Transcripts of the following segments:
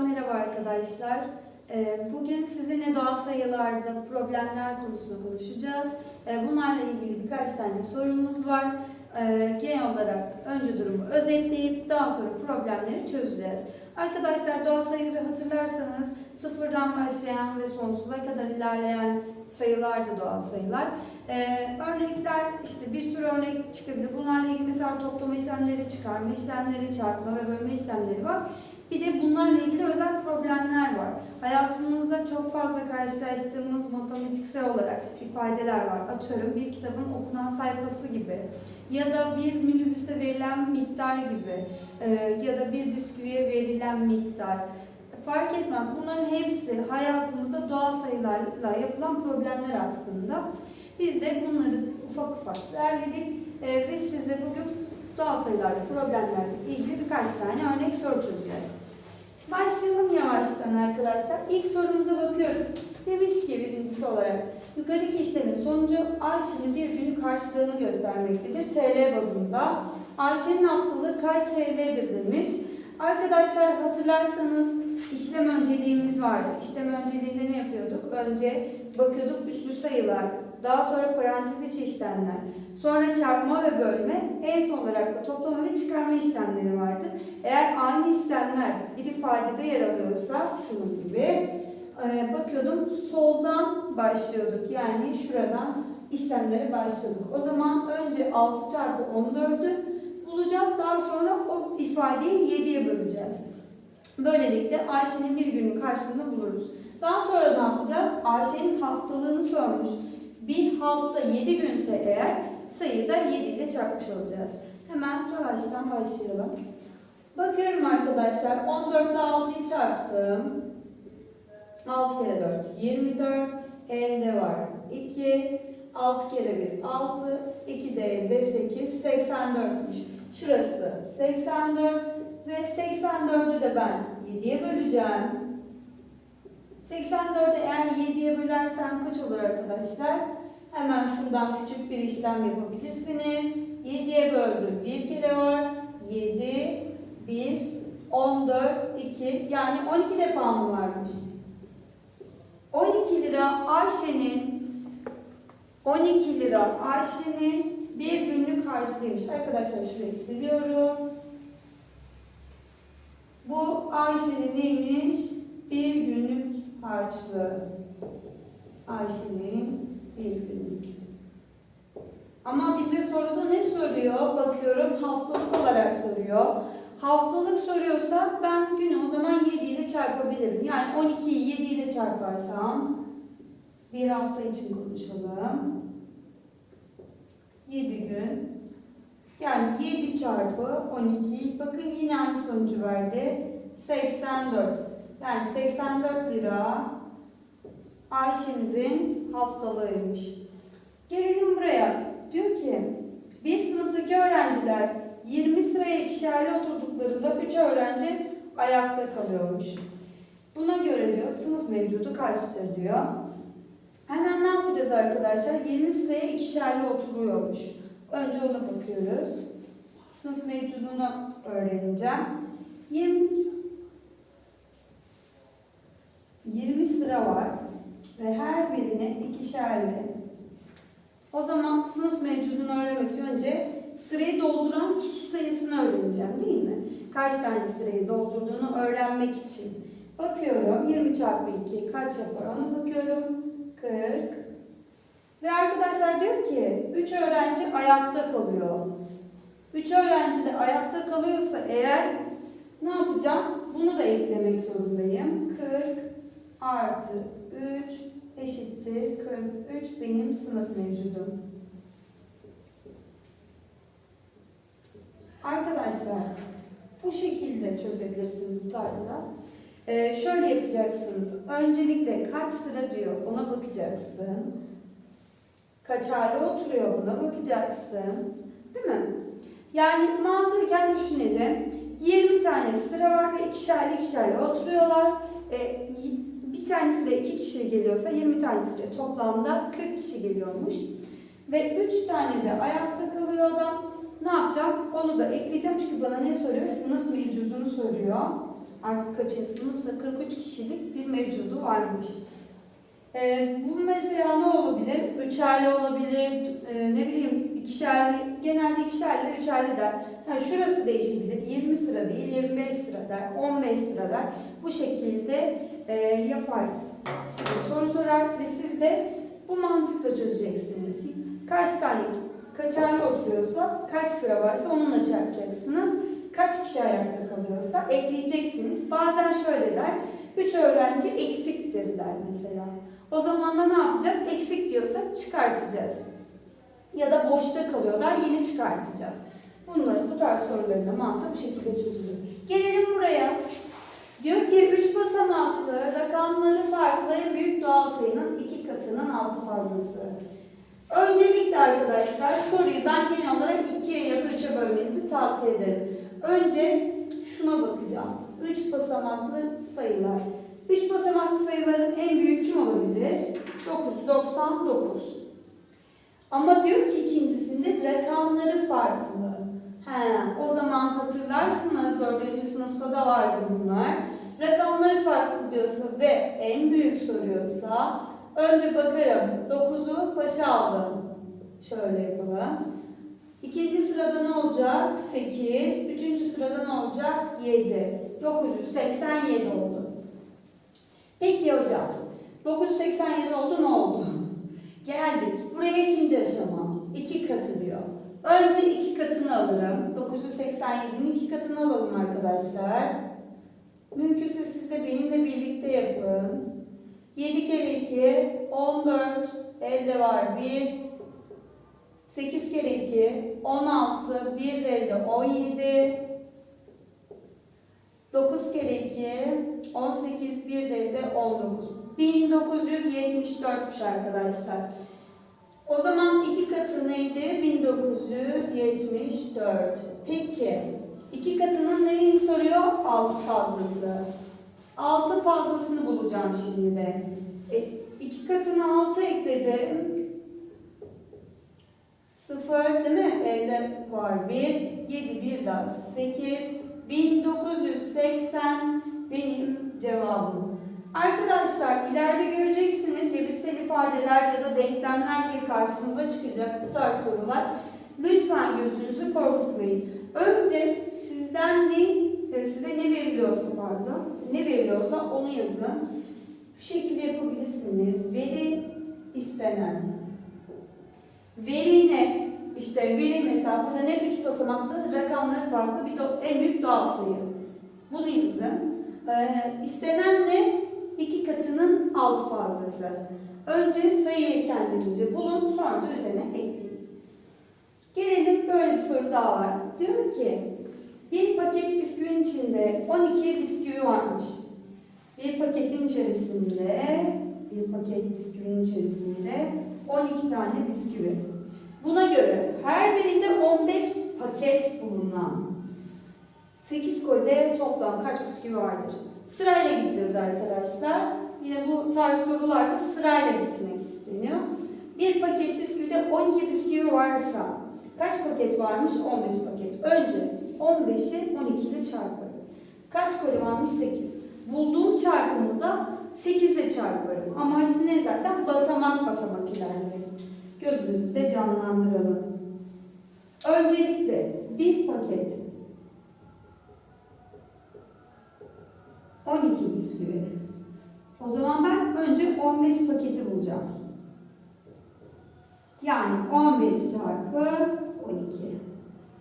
merhaba arkadaşlar. Ee, Bugün sizinle doğal sayılarda problemler konusunu konuşacağız. Ee, Bunlarla ilgili birkaç tane sorumuz var. Ee, Genel olarak önce durumu özetleyip daha sonra problemleri çözeceğiz. Arkadaşlar doğal sayıları hatırlarsanız sıfırdan başlayan ve sonsuza kadar ilerleyen sayılar da doğal sayılar. Örnekler işte bir sürü örnek çıkabilir. Bunlarla ilgili mesela toplama işlemleri, çıkarma işlemleri, çarpma ve bölme işlemleri var. Bir de bunlarla ilgili özel problemler var. Hayatımızda çok fazla karşılaştığımız matematiksel olarak ifadeler var. Atıyorum bir kitabın okunan sayfası gibi ya da bir minibüse verilen miktar gibi e, ya da bir bisküviye verilen miktar. Fark etmez. Bunların hepsi hayatımızda doğal sayılarla yapılan problemler aslında. Biz de bunları ufak ufak derledik e, ve size bugün doğal sayılarla problemlerle ilgili birkaç tane örnek soru çözeceğiz. Başlayalım yavaştan arkadaşlar. İlk sorumuza bakıyoruz. Demiş ki birincisi olarak yukarıdaki işlemin sonucu Ayşe'nin bir günlük karşılığını göstermektedir. TL bazında. Ayşe'nin haftalığı kaç TL'dir demiş. Arkadaşlar hatırlarsanız işlem önceliğimiz vardı. İşlem önceliğinde ne yapıyorduk? Önce bakıyorduk üslü sayılar, daha sonra parantez içi işlemler, sonra çarpma ve bölme, en son olarak da toplama ve çıkarma işlemleri vardı. Eğer aynı işlemler bir ifadede yer alıyorsa şunun gibi e, bakıyordum soldan başlıyorduk. Yani şuradan işlemlere başlıyorduk. O zaman önce 6 çarpı 14'ü bulacağız. Daha sonra o ifadeyi 7'ye böleceğiz. Böylelikle Ayşe'nin bir günün karşılığını buluruz. Daha sonra ne yapacağız? Ayşe'nin haftalığını sormuş. Bir hafta 7 günse eğer sayıyı da 7 ile çarpmış olacağız. Hemen yavaştan başlayalım. Bakıyorum arkadaşlar 14 ile 6'yı çarptım. 6 kere 4 24. Elde var 2. 6 kere 1 6. 2 de elde 8. 84'müş. Şurası 84 ve 84'ü de ben 7'ye böleceğim. 84'ü eğer 7'ye bölersem kaç olur arkadaşlar? Hemen şuradan küçük bir işlem yapabilirsiniz. 7'ye böldüm. Bir kere var. 7, 1, 14, 2. Yani 12 defa mı varmış? 12 lira Ayşe'nin 12 lira Ayşe'nin bir günlük harcıymış. Arkadaşlar şurayı siliyorum. Bu Ayşe'nin neymiş? Bir günlük harçlığı. Ayşe'nin bir. Ama bize soruda ne soruyor? Bakıyorum haftalık olarak soruyor. Haftalık soruyorsa ben günü o zaman 7 ile çarpabilirim. Yani 12'yi 7 ile çarparsam bir hafta için konuşalım. 7 gün. Yani 7 çarpı 12. Bakın yine aynı sonucu verdi. 84. Yani 84 lira Ayşe'mizin haftalığıymış. Gelelim buraya. Diyor ki bir sınıftaki öğrenciler 20 sıraya ikişerli oturduklarında 3 öğrenci ayakta kalıyormuş. Buna göre diyor sınıf mevcudu kaçtır diyor. Hemen ne yapacağız arkadaşlar? 20 sıraya ikişerli oturuyormuş. Önce ona bakıyoruz. Sınıf mevcudunu öğreneceğim. 20 20 sıra var ve her birine ikişerli. O zaman sınıf mevcudunu öğrenmek için önce sırayı dolduran kişi sayısını öğreneceğim değil mi? Kaç tane sırayı doldurduğunu öğrenmek için. Bakıyorum 20 çarpı 2 kaç yapar ona bakıyorum. 40. Ve arkadaşlar diyor ki 3 öğrenci ayakta kalıyor. 3 öğrenci de ayakta kalıyorsa eğer ne yapacağım? Bunu da eklemek zorundayım. 40 artı 3 eşittir 43 benim sınıf mevcudum. Arkadaşlar bu şekilde çözebilirsiniz bu tarzda. Ee, şöyle yapacaksınız. Öncelikle kaç sıra diyor ona bakacaksın. Kaçarlı oturuyor buna bakacaksın. Değil mi? Yani mantıken düşünelim. 20 tane sıra var ve ikişerli ikişerli oturuyorlar. Ee, bir tane sıra iki kişi geliyorsa 20 tane sıra toplamda 40 kişi geliyormuş. Ve 3 tane de ayakta kalıyor adam. Ne yapacağım? Onu da ekleyeceğim çünkü bana ne soruyor? Sınıf mevcudunu soruyor. Artık kaçıncı sınıfsa 43 kişilik bir mevcudu varmış. Ee, bu mesela ne olabilir? Üçerli olabilir, e, ne bileyim ikişerli, genelde ikişerli, üçerli der. Yani şurası değişebilir, 20 sıra değil, 25 sıra der, 15 sıra der. Bu şekilde e, yapar. Size soru sorar ve siz de bu mantıkla çözeceksiniz. Kaç tane kaçarlı oturuyorsa, kaç sıra varsa onunla çarpacaksınız. Kaç kişi ayakta kalıyorsa ekleyeceksiniz. Bazen şöyle der, 3 öğrenci eksiktir der mesela. O zaman da ne yapacağız? Eksik diyorsa çıkartacağız. Ya da boşta kalıyorlar, yeni çıkartacağız. Bunları, bu tarz soruların da mantığı bu şekilde çözülür. Gelelim buraya. Diyor ki 3 basamaklı rakamları farklı en büyük doğal sayının iki katının altı fazlası. Öncelikle arkadaşlar soruyu ben genel olarak ikiye ya da üçe bölmenizi tavsiye ederim. Önce şuna bakacağım. 3 basamaklı sayılar. 3 basamaklı sayıların en büyüğü kim olabilir? 999. Ama diyor ki ikincisinde rakamları farklı. He, o zaman hatırlarsınız dördüncü sınıfta da vardı bunlar. Rakamları farklı diyorsa ve en büyük soruyorsa önce bakarım 9'u başa aldım. Şöyle yapalım. İkinci sırada ne olacak? 8. Üçüncü sırada ne olacak? 7. 987 oldu. Peki hocam. 987 oldu ne oldu? Geldik. Buraya ikinci aşama. İki katı diyor. Önce iki katını alırım. 987'nin iki katını alalım arkadaşlar. Mümkünse siz de benimle birlikte yapın. 7 kere 2, 14. Elde var 1. 8 kere 2, 16. 1 de elde 17. 9 kere 2, 18, 1 de elde 19. 1974'müş arkadaşlar. O zaman iki katı neydi? 1974. Peki, iki katının neyini soruyor? Altı fazlası. Altı fazlasını bulacağım şimdi de. E, iki katını altı ekledim. Sıfır değil mi? Elde var bir. Yedi bir daha sekiz. 1980 benim cevabım. Arkadaşlar ileride göreceksiniz cebirsel ifadeler ya da denklemler diye karşınıza çıkacak bu tarz sorular. Lütfen gözünüzü korkutmayın. Önce sizden ne, e, size ne veriliyorsa pardon, ne veriliyorsa onu yazın. Bu şekilde yapabilirsiniz. Veri istenen. Veri ne? İşte veri mesela burada ne üç basamaklı rakamları farklı bir en büyük doğal sayı. Bunu yazın. Ee, istenen ne? İki katının alt fazlası. Önce sayıyı kendinizce bulun, sonra da üzerine ekleyin. Gelelim böyle bir soru daha var. Diyor ki, bir paket bisküvinin içinde 12 bisküvi varmış. Bir paketin içerisinde, bir paket bisküvinin içerisinde 12 tane bisküvi. Buna göre her birinde 15 paket bulunan 8 kolide toplam kaç bisküvi vardır? Sırayla gideceğiz arkadaşlar. Yine bu tarz sorularda sırayla gitmek isteniyor. Bir paket bisküvide 12 bisküvi varsa kaç paket varmış? 15 paket. Önce 15'i 12 ile çarparım. Kaç koli varmış? 8. Bulduğum çarpımı da 8 ile çarparım. Amaç ne zaten? Basamak basamak ilerlemek. Gözünüzde canlandıralım. Öncelikle bir paket 12 bisküvi. O zaman ben önce 15 paketi bulacağım. Yani 15 çarpı 12.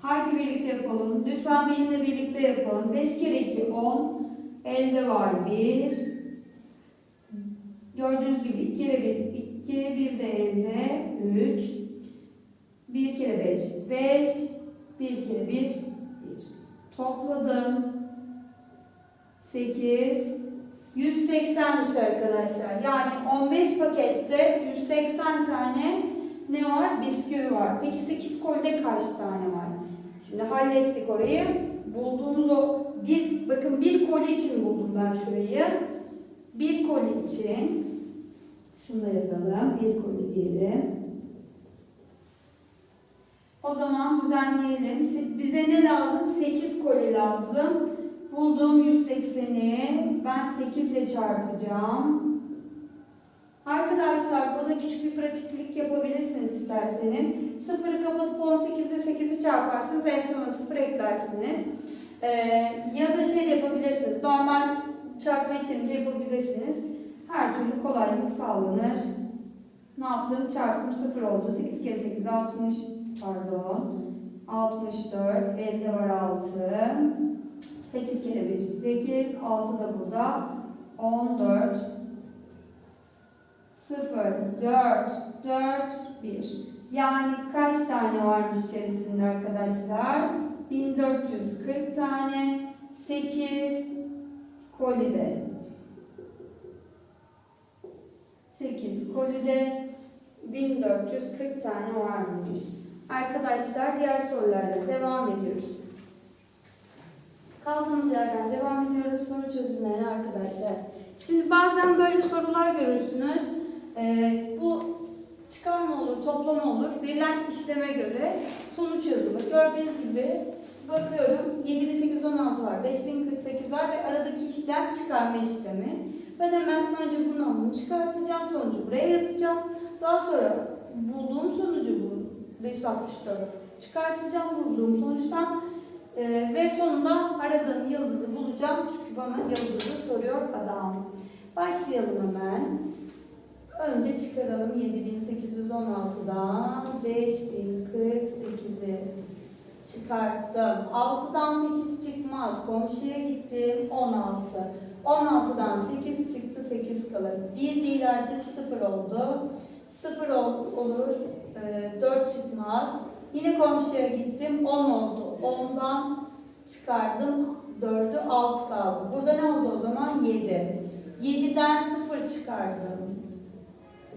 Haydi birlikte yapalım. Lütfen benimle birlikte yapın. 5 kere 2 10. Elde var 1. Gördüğünüz gibi 2 kere 1 2. 1 de elde 3. 1 kere 5 5. 1 kere 1 1. Topladım. 8, 180'miş arkadaşlar. Yani 15 pakette 180 tane ne var? Bisküvi var. Peki 8 kolide kaç tane var? Şimdi hallettik orayı. Bulduğumuz o bir, bakın bir koli için buldum ben şurayı. Bir koli için şunu da yazalım. Bir koli diyelim. O zaman düzenleyelim. Bize ne lazım? 8 koli lazım. Bulduğum 180'i ben 8 ile çarpacağım. Arkadaşlar burada küçük bir pratiklik yapabilirsiniz isterseniz. 0'ı kapatıp 18 ile 8'i çarparsınız. En sona 0 eklersiniz. Ee, ya da şey yapabilirsiniz. Normal çarpma işlemi de yapabilirsiniz. Her türlü kolaylık sağlanır. Ne yaptım? Çarptım 0 oldu. 8 kere 8 60. Pardon. 64. Elde var 6. 8 kere 1 8. 6 da burada. 14. 0, 4, 4, 1. Yani kaç tane varmış içerisinde arkadaşlar? 1440 tane. 8 kolide. 8 kolide 1440 tane varmış. Arkadaşlar diğer sorularla devam ediyoruz. Kaldığımız yerden devam ediyoruz soru çözümlerine arkadaşlar. Şimdi bazen böyle sorular görürsünüz. Ee, bu çıkarma olur, toplama olur. Verilen işleme göre sonuç yazılır. Gördüğünüz gibi bakıyorum 7816 var, 5048 var ve aradaki işlem çıkarma işlemi. Ben hemen önce bunu bunu çıkartacağım, sonucu buraya yazacağım. Daha sonra bulduğum sonucu bu 564 çıkartacağım bulduğum sonuçtan Ee, ve sonunda aradığım yıldızı bulacağım. Çünkü bana yıldızı soruyor adam. Başlayalım hemen. Önce çıkaralım 7816'dan 5048'i çıkarttım. 6'dan 8 çıkmaz. Komşuya gittim 16. 16'dan 8 çıktı 8 kalır. 1 değil artık 0 oldu. 0 ol, olur. Ee, 4 çıkmaz. Yine komşuya gittim 10 oldu. 10'dan çıkardım 4'ü 6 kaldı. Burada ne oldu o zaman? 7. 7'den 0 çıkardım.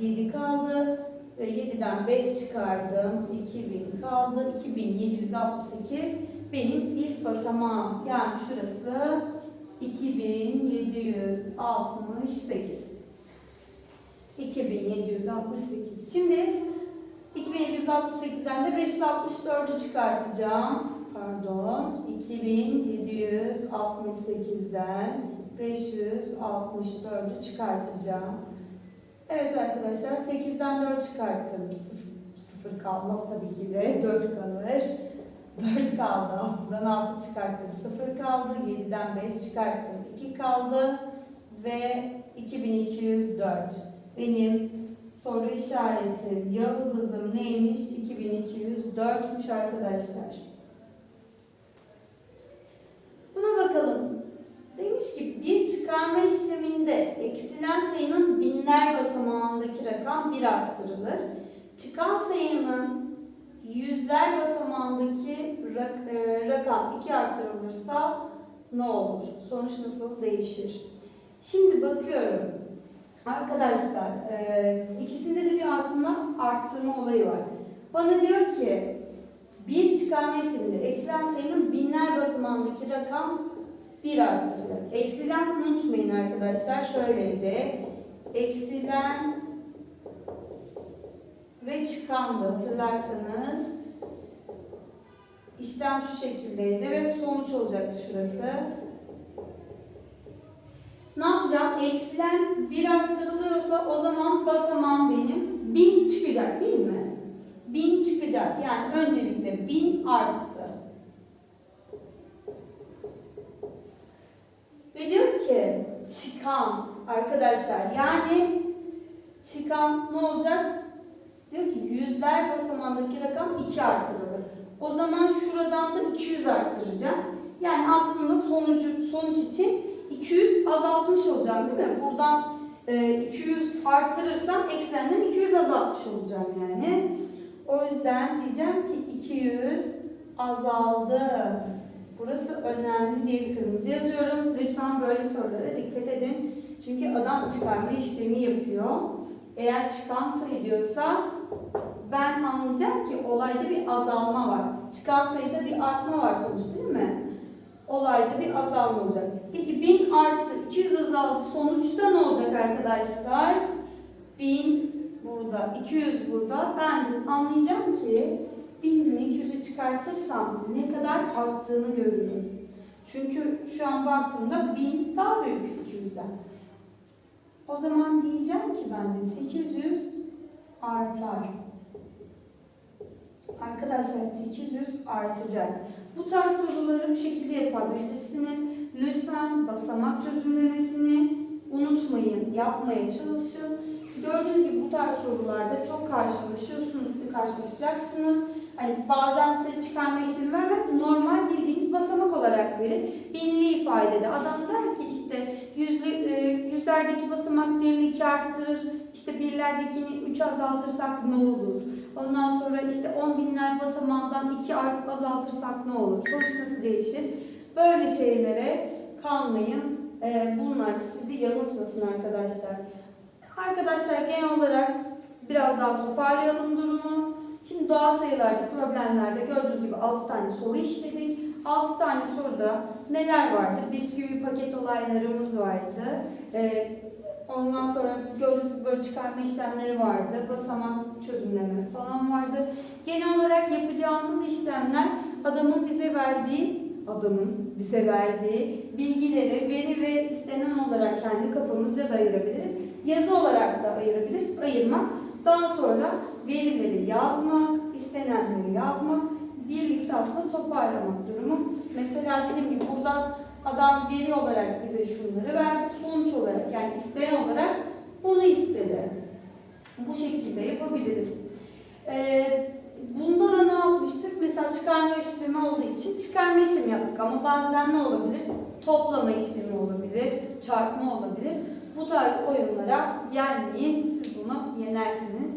7 kaldı ve 7'den 5 çıkardım. 2000 kaldı. 2768 benim ilk basamağım. Yani şurası 2768. 2768. Şimdi 2768'den de 564'ü çıkartacağım. Pardon. 2768'den 564'ü çıkartacağım. Evet arkadaşlar 8'den 4 çıkarttım. 0 kalmaz tabii ki de 4 kalır. 4 kaldı. 6'dan 6 çıkarttım. 0 kaldı. 7'den 5 çıkarttım. 2 kaldı. Ve 2204. Benim soru işaretim, yıldızım neymiş? 2204'müş arkadaşlar. Buna bakalım. Demiş ki bir çıkarma işleminde eksilen sayının binler basamağındaki rakam bir arttırılır. Çıkan sayının yüzler basamağındaki rak- e, rakam iki arttırılırsa ne olur? Sonuç nasıl değişir? Şimdi bakıyorum. Arkadaşlar e, ikisinde de bir aslında arttırma olayı var. Bana diyor ki bir çıkarma işleminde eksilen basamağındaki rakam bir arttırılır. Eksilen unutmayın arkadaşlar şöyleydi. Eksilen ve çıkandı hatırlarsanız. İşlem şu şekildeydi ve sonuç olacaktı şurası. Ne yapacağım? Eksilen bir arttırılıyorsa o zaman basamağım benim bin çıkacak değil mi? Bin çıkacak. Yani öncelikle bin arttı. Ve diyor ki çıkan arkadaşlar yani çıkan ne olacak? Diyor ki yüzler basamağındaki rakam 2 artırılır. O zaman şuradan da 200 artıracağım. Yani aslında sonucu sonuç için 200 azaltmış olacağım değil mi? Buradan e, 200 artırırsam eksilenden 200 azaltmış olacağım yani. O yüzden diyeceğim ki 200 azaldı. Burası önemli diye kırmızı yazıyorum. Lütfen böyle sorulara dikkat edin. Çünkü adam çıkarma işlemi yapıyor. Eğer çıkan sayı diyorsa ben anlayacağım ki olayda bir azalma var. Çıkan sayıda bir artma var sonuç değil mi? Olayda bir azalma olacak. Peki 1000 arttı, 200 azaldı. Sonuçta ne olacak arkadaşlar? 1000 burada, 200 burada. Ben anlayacağım ki 1000'in 200'ü çıkartırsam ne kadar arttığını görürüm. Çünkü şu an baktığımda 1000 daha büyük 200'den. O zaman diyeceğim ki ben de 800 artar. Arkadaşlar 800 artacak. Bu tarz soruları bu şekilde yapabilirsiniz. Lütfen basamak çözümlemesini unutmayın, yapmaya çalışın. Gördüğünüz gibi bu tarz sorularda çok karşılaşıyorsunuz, karşılaşacaksınız. Hani bazen size çıkarma işlemi vermez, normal bildiğiniz basamak olarak verir. Binli ifadede adam der ki işte yüzlü, e, yüzlerdeki basamak birli iki arttırır, işte birlerdekini üç azaltırsak ne olur? Ondan sonra işte on binler basamağından iki art azaltırsak ne olur? Sonuç nasıl değişir? Böyle şeylere kalmayın. Ee, bunlar sizi yanıltmasın arkadaşlar. Arkadaşlar genel olarak biraz daha toparlayalım durumu. Şimdi doğal sayılarda, problemlerde gördüğünüz gibi 6 tane soru işledik. 6 tane soruda neler vardı? Bisküvi paket olaylarımız vardı. Ee, ondan sonra gördüğünüz gibi böyle çıkarma işlemleri vardı. Basamak çözümleme falan vardı. Genel olarak yapacağımız işlemler adamın bize verdiği adamın bize verdiği bilgileri veri ve istenen olarak kendi kafamızca da ayırabiliriz. Yazı olarak da ayırabiliriz. Ayırmak. Daha sonra verileri yazmak, istenenleri yazmak, birlikte aslında toparlamak durumu. Mesela dediğim gibi burada adam veri olarak bize şunları verdi. Sonuç olarak yani isteyen olarak bunu istedi. Bu şekilde yapabiliriz. Ee, bunda da ne yapmıştık? Mesela çıkarma işlemi olduğu için çıkarma işlemi yaptık ama bazen ne olabilir? Toplama işlemi olabilir, çarpma olabilir. Bu tarz oyunlara yenmeyin, siz bunu yenersiniz.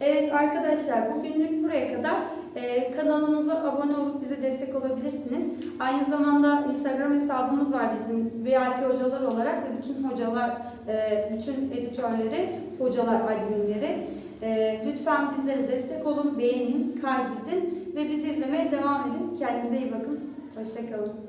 Evet arkadaşlar bugünlük buraya kadar. Ee, kanalımıza abone olup bize destek olabilirsiniz. Aynı zamanda Instagram hesabımız var bizim VIP hocalar olarak ve bütün hocalar, e, bütün editörleri, hocalar, adminleri. E, lütfen bizlere destek olun, beğenin, kaydedin ve bizi izlemeye devam edin. Kendinize iyi bakın. Hoşçakalın.